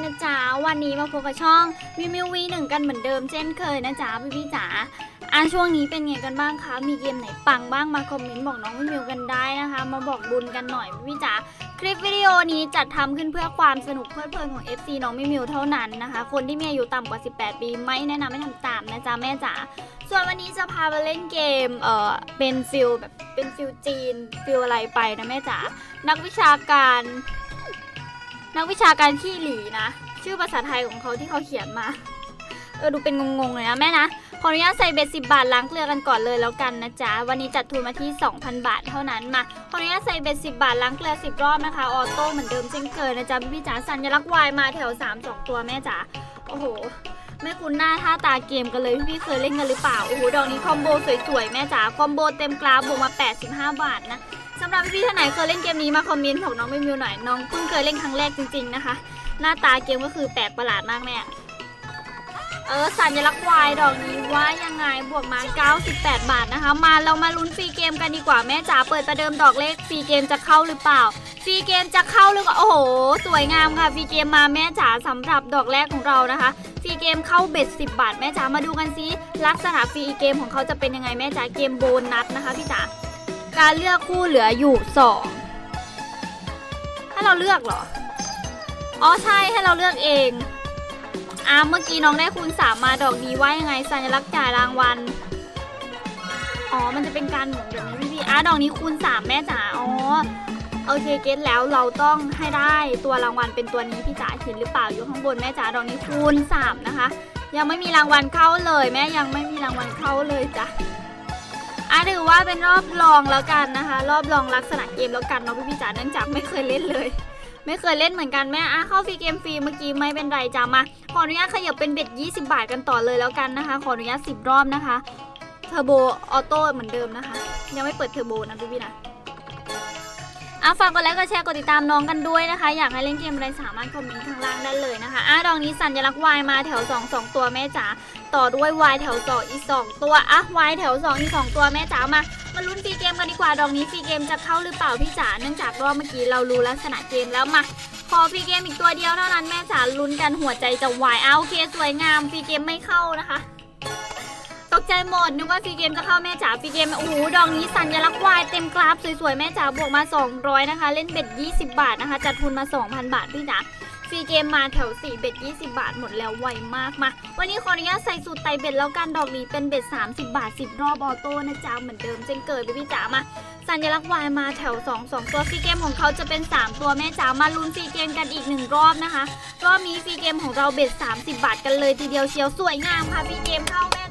นะจ๊าวันนี้มาพบกับช่องวิวมิววีหนึ่งกันเหมือนเดิมเช่นเคยนะจ๊ะพี่พี่จ๋าอะช่วงนี้เป็นไงกันบ้างคะ มีเกมไหนปังบ้างมาคอมเมนต์บอกน้องวิวมิวกันได้นะคะ มาบอกบุญกันหน่อยพี่พี่จ๋าคลิปวิดีโอนี้จัดทำขึ้นเพื่อความสนุกเพลิดเพลินของ FC น้องมิวมิวเท่านั้นนะคะ คนที่มีอายุต่ำกว่า 18 ปีไม่แนะนำให้ทำตามนะจ๊ะแม่จ๋าส่วนวันนี้จะพาไปเล่นเกมเอ่อเป็นฟิลแบบเป็นฟิลจีนฟิลอะไรไปนะแม่จ๋านักวิชาการ นักวิชาการขี้หลีนะ ชื่อภาษาไทยของเขาที่เขาเขียนมาเออดูเป็นงงๆเลยนะแม่นะขออนุญาตใส่เบ็ดสิบาทล้างเกลือกันก่อนเลยแล้วกันนะจ๊ะวันนี้จัดทุนมาที่ 2,000 บาทเท่านั้นมาขออนุญาตใส่เบ็ดสิบาทล้างเกลือ10รอบนะคะออโต้เหมือนเดิมเช่นเคยนะจ๊ะพี่จ๋าสัญลักษณ์วายมาแถว3 2ตัวแม่จ๋าโอ้โหไม่คุ้นหน้าท่าตาเกมกันเลยพี่เคยเล่นกันหรือเปล่าโอ้โหดอกนี้คอมโบสวยๆแม่จ๋าคอมโบเต็มกราฟบวกมา 85 บาทนะ หรับพี่ๆท่านไหนเคยเล่นเกมนี้มาคอมเมนต์บอกน้องไม่มิวหน่อยน้องเพิ่งเคยเล่นครั้งแรกจริง ๆนะคะ หน้าตาเกมก็คือแปลกประหลาดมากแม่เออสัญลักษณ์วายดอกนี้ว่ายังไงบวกมา 98 บาทนะคะ มาเรามาลุ้นฟรีเกมกันดีกว่าแม่จ๋าเปิดประเดิมดอกเลขฟรีเกมจะเข้าหรือเปล่าฟรีเกมจะเข้าหรือเปล่าโอ้โห สวยงามค่ะฟรีเกมมาแม่จ๋าสำหรับดอกแรกของเรานะคะฟรีเกมเข้าเบ็ด 10 บาทแม่จ๋ามาดูกันซิลักษณะฟรีเกมของเขาจะเป็นยังไงแม่จ๋าเกมโบนัสนะคะพี่จ๋า การเลือกคู่เหลืออยู่2ให้เราเลือกเหรอ อ๋อใช่ให้เราเลือกเองอ่าเมื่อกี้น้องได้คูณสามมาดอกนี้ว่ายังไงสัญลักษณ์จ่ายรางวัล อ๋อ มันจะเป็นการหมุนแบบนี้พี่พี่อะดอกนี้คูณสามแม่จ๋า อ๋อ โอเคเก็ตแล้วเราต้องให้ได้ตัวรางวัลเป็นตัวนี้พี่จ๋าเห็นหรือเปล่าอยู่ข้างบนแม่จ๋าดอกนี้คูณสามนะคะ ยังไม่มีรางวัลเข้าเลย แม่ยังไม่มีรางวัลเข้าเลยจ้ะ ถือว่าเป็นรอบลองแล้วกันนะคะ รอบลองลักษณะเกมแล้วกันเนาะพี่พี่จ๋าเนื่องจากไม่เคยเล่นเลย ไม่เคยเล่นเหมือนกันแม่อะเข้าฟรีเกมฟรีเมื่อกี้ไม่เป็นไรจ้ามาขออนุญาตขยับเป็นเบ็ด20 บาทกันต่อเลยแล้วกันนะคะ ขออนุญาต10 รอบนะคะเทอร์โบออโต้เหมือนเดิมนะคะ ยังไม่เปิดเทอร์โบนะพี่พี่นะ ฝากกดไลค์กดแชร์กดติดตามน้องกันด้วยนะคะ อยากให้เล่นเกมอะไรสามารถคอมเมนต์ข้างล่างได้เลยนะคะอะดอกนี้สัญลักษณ์ Y มาแถว2 2ตัวแม่จ๋าต่อด้วย Y แถว2อีก2ตัวอะ Y แถว2อีก2ตัวแม่จ๋ามามาลุ้นฟรีเกมกันดีกว่าดอกนี้ฟรีเกมจะเข้าหรือเปล่าพี่จ๋าเนื่องจากรอบเมื่อกี้เรารู้ลักษณะเกมแล้วมาขอฟรีเกมอีกตัวเดียวเท่านั้นแม่จ๋าลุ้นกันหัวใจจะวายเอาโอเคสวยงามฟรีเกมไม่เข้านะคะ ตกใจหมดนึกว่าฟรีเกมจะเข้าแม่จ๋าฟรีเกมโอ้โหดอกนี้สัญลักษณ์วายเต็มกราฟสวยๆแม่จ๋าบวกมา 200 นะคะ เล่นเบ็ด 20 บาทนะคะ จัดทุนมา 2,000 บาทพี่จ๋าฟรีเกมมาแถว4เบ็ด20 บาทหมดแล้วไวมากมา วันนี้ขออนุญาตใส่สูตรไตเบ็ดแล้วกันดอกนี้เป็นเบ็ด 30 บาท 10 รอบออโต้นะจ๊ะเหมือนเดิมเช่นเคยพี่จ๋ามาสัญลักษณ์วายมาแถว 2 2 ตัวฟรีเกมของเขาจะเป็น 3 ตัวแม่จ๋ามาลุ้นฟรีเกมกันอีก 1 รอบนะคะ รอบนี้ฟรีเกมของเราเบ็ด 30 บาทกันเลยทีเดียวเชียวสวยงามค่ะฟรีเกมเข้าแม่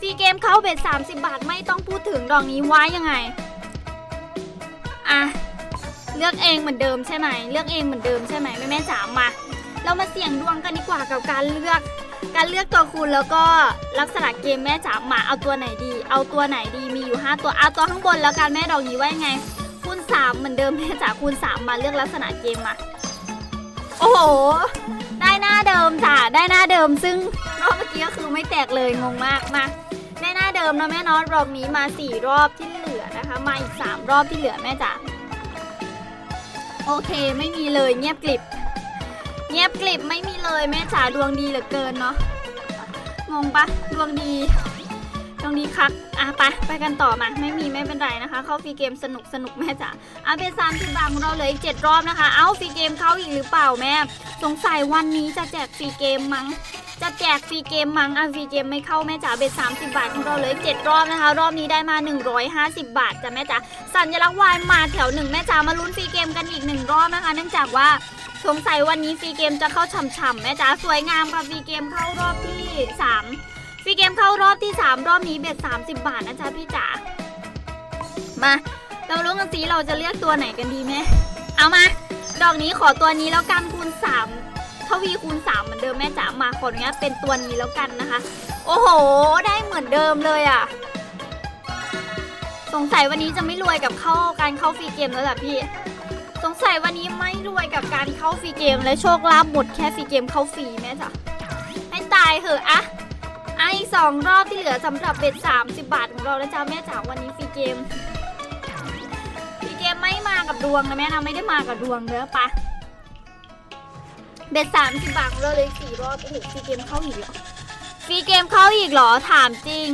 จ๋าฟรีเกมเข้าเบ็ด30 บาทไม่ต้องพูดถึงดอกนี้ว่ายังไง อะ เลือกเองเหมือนเดิมใช่ไหม เลือกเองเหมือนเดิมใช่ไหมแม่แม่จ๋ามา เรามาเสี่ยงดวงกันดีกว่ากับการเลือก การเลือกตัวคูณแล้วก็ลักษณะเกมแม่จ๋ามาเอาตัวไหนดี เอาตัวไหนดีมีอยู่ 5 ตัวเอาตัวข้างบนแล้วกันแม่ดอกนี้ว่ายังไงคูณ3เหมือนเดิมแม่จ๋าคูณ3มาเลือกลักษณะเกมมาโอ้โห ได้หน้าเดิมจ้ะ ได้หน้าเดิมซึ่งรอบเมื่อกี้ก็คือไม่แตกเลยงงมากมาได้หน้า เดิมนะแม่เนอะรอบนี้มา 4 รอบที่เหลือนะคะ มาอีก 3 รอบที่เหลือแม่จ๋าโอเคไม่มีเลยเงียบกลิบ เงียบกลิบไม่มีเลยแม่จ๋าดวงดีเหลือเกินเนาะงงปะดวงดีดวงดีครับอะไปไปกันต่อมาไม่มีไม่เป็นไรนะคะ เข้าฟรีเกมสนุกสนุกแม่จ๋าอะเป็นสามสิบบาทของเราเหลยอีกเจ็ดรอบนะคะ เอ้าฟรีเกมเข้าอีกหรือเปล่าแม่ สงสัยวันนี้จะแจกฟรีเกมมั้ง จะแจกฟรีเกมมั้งอะฟรีเกมไม่เข้าแม่จ๋าเบ็ดสามสิบบาทของเราเลยเจ็ดรอบนะคะ รอบนี้ได้มา 150 บาทจ้ะแม่จ๋าสัญลักษณ์วายมาแถวหนึ่งแม่จ๋ามาลุ้นฟรีเกมกันอีกหนึ่งรอบนะคะ เนื่องจากว่าสงสัยวันนี้ฟรีเกมจะเข้าฉ่ำๆแม่จ๋าสวยงามค่ะฟรีเกมเข้ารอบที่ 3 ฟรีเกมเข้ารอบที่ 3 รอบนี้เบ็ด30 บาทนะจ๊ะพี่จ๋ามาเรารู้กันสิเราจะเลือกตัวไหนกันดีแม่เอามา ดอกนี้ขอตัวนี้แล้วกันคูณ3 ทวีคูณ 3 เหมือนเดิมแม่จ๋ามาขออนุญาตเป็นตัวนี้แล้วกันนะคะ โอ้โห ได้เหมือนเดิมเลยอะ สงสัยวันนี้จะไม่รวยกับเข้าการเข้าฟรีเกมแล้วล่ะพี่ สงสัยวันนี้ไม่รวยกับการเข้าฟรีเกมและโชคลาภหมดแค่ฟรีเกมเข้าฟรีแม่จ้ะให้ตายเหอะอะอะอีกสองรอบที่เหลือสำหรับเบ็ดสามสิบบาทของเราแล้วจ้าแม่จ๋าวันนี้ฟรีเกมฟรีเกมไม่มากับดวงนะแม่นะไม่ได้มากับดวงเด้อปะ เบ็ดสามสิบบาทของเราเลยสี่รอบโอ้โหฟรีเกมเข้าอีกเหรอฟรีเกมเข้าอีกเหรอถามจริง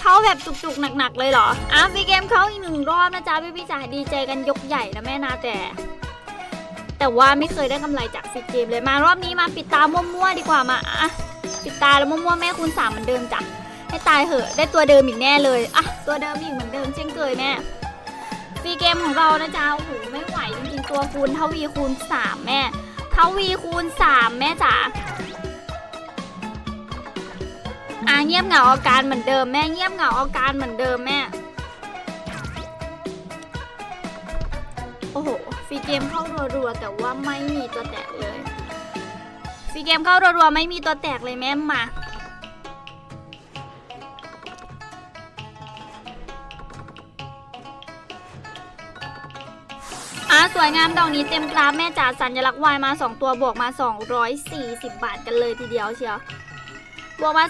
เข้าแบบจุกๆหนักๆเลยเหรออะฟรีเกมเข้าอีกหนึ่งรอบนะจ๊ะพี่พี่จ๋าดีใจกันยกใหญ่นะแม่นาแต่ แต่ว่าไม่เคยได้กำไรจากฟรีเกมเลยมารอบนี้มาปิดตามั่วๆดีกว่ามาอะปิดตาแล้วมั่วๆแม่คูณสามเหมือนเดิมจ้ะให้ตายเหอะได้ตัวเดิมอีกแน่เลยอะตัวเดิมอีกเหมือนเดิมเช่นเคยแม่ฟรีเกมของเรานะจ๊ะโอ้โหไม่ไหวจริงๆตัวคูณเท่าวีคูณสามแม่ ทวีคูณสามแม่จ๋าอะเงียบเหงาอาการเหมือนเดิมแม่เงียบเหงาอาการเหมือนเดิมแม่ โอ้โหฟรีเกมเข้ารัวๆแต่ว่าไม่มีตัวแตกเลยฟรีเกมเข้ารัวๆไม่มีตัวแตกเลยแม่มา สวยงามดอกนี้เต็มกราฟแม่จ๋าสัญลักษณ์วายมา 2 ตัวบวกมา 240 บาทกันเลยทีเดียวเชียวบวกมา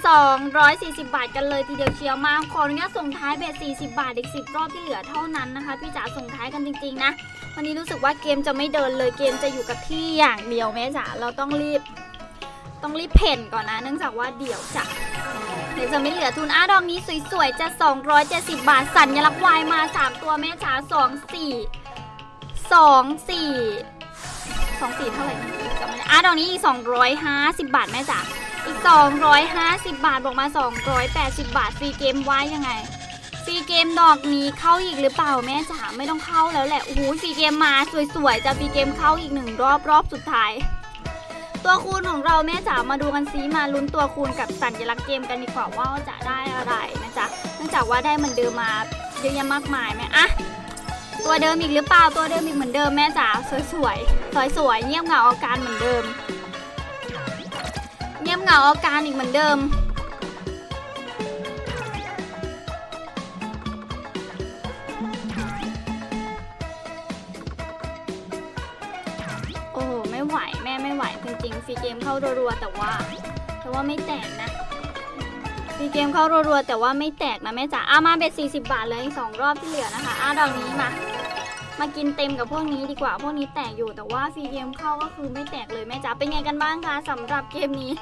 240 บาทกันเลยทีเดียวเชียวมาขออนุญาตส่งท้ายเบส40 บาทอีก10 รอบที่เหลือเท่านั้นนะคะ พี่จ๋าส่งท้ายกันจริง ๆ นะ วันนี้รู้สึกว่าเกมจะไม่เดินเลยเกมจะอยู่กับที่อย่างเดียวแม่จ๋าเราต้องรีบ ต้องรีบเพ่นก่อนนะ เนื่องจากว่าเดี๋ยวจะเดี๋ยวจะไม่เหลือทุนอ้าดอกนี้สวยๆจะ 270 บาทสัญลักษณ์วายมา 3 ตัวแม่จ๋า2 4 สองสี่สองสี่เท่าไหร่นะจำไม่ได้อะดอกนี้อีกสองร้อยห้าสิบบาทแม่จ๋าอีกสองร้อยห้าสิบบาทบอกมาสองร้อยแปดสิบบาทฟรีเกมไว้ยังไงฟรีเกมดอกนี้เข้าอีกหรือเปล่าแม่จ๋าไม่ต้องเข้าแล้วแหละโอ้โหฟรีเกมมาสวยๆจะฟรีเกมเข้าอีกหนึ่งรอบรอบสุดท้าย ตัวคูณของเราแม่จ๋ามาดูกันซิมาลุ้นตัวคูณกับสัญลักษณ์เกมกันดีกว่าว่าจะได้อะไรนะจ๊ะเนื่องจากว่าได้มันเดิมมาเยอะแยะมากมายแม่อะ ตัวเดิมอีกหรือเปล่าตัวเดิมอีกเหมือนเดิมแม่จ๋าสวยๆสวยๆเงียบเหงาอาการเหมือนเดิม เงียบเหงาอาการอีกเหมือนเดิม โอ้โหไม่ไหวแม่ไม่ไหวจริงๆฟรีเกมเข้ารัวๆแต่ว่าแต่ว่าไม่แตกนะฟรีเกมเข้ารัวๆแต่ว่าไม่แตกนะแม่จ๋าอามาเบ็ด40 บาทเลยอีกสองรอบที่เหลือนะคะอาดอกนี้มา มากินเต็มกับพวกนี้ดีกว่า พวกนี้แตกอยู่แต่ว่าฟรีเกมเข้าก็คือไม่แตกเลยแม่จ๋าเป็นไงกันบ้างคะสำหรับเกมนี้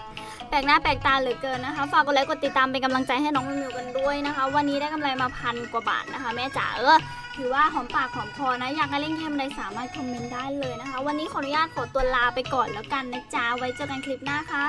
แปลกหน้าแปลกตาเหลือเกินนะคะ ฝากกดไลค์กดติดตามเป็นกำลังใจให้น้องมิวกันด้วยนะคะ วันนี้ได้กำไรมาพันกว่าบาทนะคะ แม่จ๋าเออถือว่าหอมปากหอมคอนะ อยากให้เล่นเกมอะไรสามารถคอมเมนต์ได้เลยนะคะ วันนี้ขออนุญาตขอตัวลาไปก่อนแล้วกันนะจ๊ะไว้เจอกันคลิปหน้าค่ะ